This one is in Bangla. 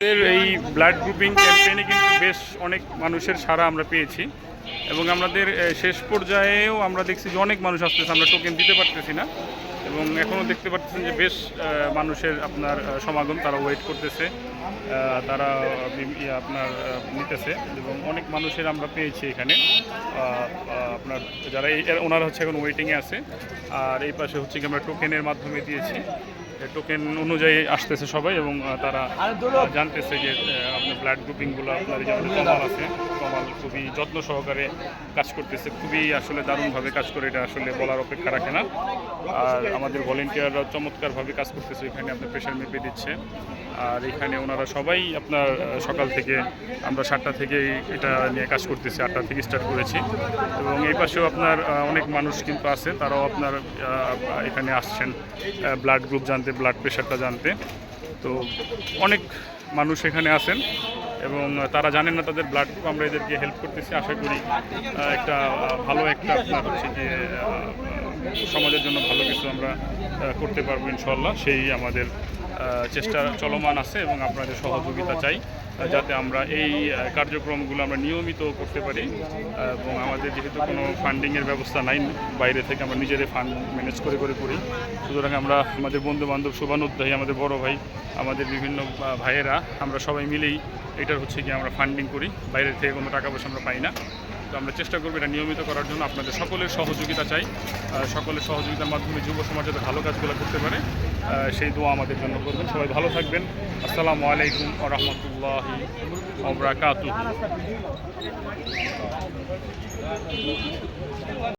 আমাদের এই ব্লাড গ্রুপিং ক্যাম্পেইনে কিন্তু বেশ অনেক মানুষের সাড়া আমরা পেয়েছি এবং আমাদের শেষ পর্যায়েও আমরা দেখছি যে অনেক মানুষ আসতেছে, আমরা টোকেন দিতে পারতেছি না। এবং এখনও দেখতে পাচ্ছেন যে বেশ মানুষের আপনার সমাগম, তারা ওয়েট করতেছে তারা আপনার নিতেছে এবং অনেক মানুষের আমরা পেয়েছি এখানে। আপনার যারা এই- ওনারা হচ্ছে এখন ওয়েটিংয়ে আছে। আর এই পাশে হচ্ছে কি আমরা টোকেনের মাধ্যমে দিয়েছি। টোকেন অনুযায়ী আসতেছে সবাই এবং তারা জানতেছে যে আপনার ব্লাড গ্রুপিংগুলো আপনার এই যে কমাল আছে। কমাল খুবই যত্ন সহকারে কাজ করতেছে। খুবই আসলে দারুণভাবে কাজ করে, এটা আসলে বলার অপেক্ষা রাখে না। আর আমাদের ভলেন্টিয়াররা চমৎকারভাবে কাজ করতেছে, এখানে আপনার প্রেশার মেপে দিচ্ছে। আর এখানে ওনারা সবাই আপনার সকাল থেকে আমরা সাতটা থেকে এটা নিয়ে কাজ করতেছি, আটটা থেকে স্টার্ট করেছি। এবং এই পাশেও আপনার অনেক মানুষ কিন্তু আছে, তারাও আপনার এখানে আসছেন। ব্লাড গ্রুপ জানতে ব্লাড প্রেশারটা জানতে। তো অনেক মানুষ এখানে আসেন এবং তারা জানেন না তাদের ব্লাড গ্রুপ আমরা এদেরকে হেল্প করতেছি। আশা করি একটা ভালো একটা হচ্ছে যে সমাজের জন্য ভালো কিছু আমরা করতে পারব ইনশাল্লাহ সেই আমাদের চেষ্টা চলমান আছে এবং আপনাদের সহযোগিতা চাই যাতে আমরা এই কার্যক্রমগুলো আমরা নিয়মিত করতে পারি। এবং আমাদের যেহেতু কোনো ফান্ডিংয়ের ব্যবস্থা নাই, বাইরে থেকে আমরা নিজেদের ফান্ড ম্যানেজ করে করে করি। সুতরাং আমরা আমাদের বন্ধু বান্ধব শুভানুদ্দায়ী আমাদের বড় ভাই, আমাদের বিভিন্ন ভাইয়েরা, আমরা সবাই মিলেই এটার হচ্ছে কি আমরা ফান্ডিং করি। বাইরে থেকে কোনো টাকা পয়সা আমরা পাই না। তো আমরা চেষ্টা করব এটা নিয়মিত করার জন্য। আপনাদের সকলের সহযোগিতা চাই। সকলের সহযোগিতার মাধ্যমে যুব সমাজ যাতে ভালো কাজগুলো করতে পারে সেই দোয়া আমাদের জন্য করবেন। সবাই ভালো থাকবেন। আসসালামু আলাইকুম রহমতুল্লাহি ওবরাকাতুহ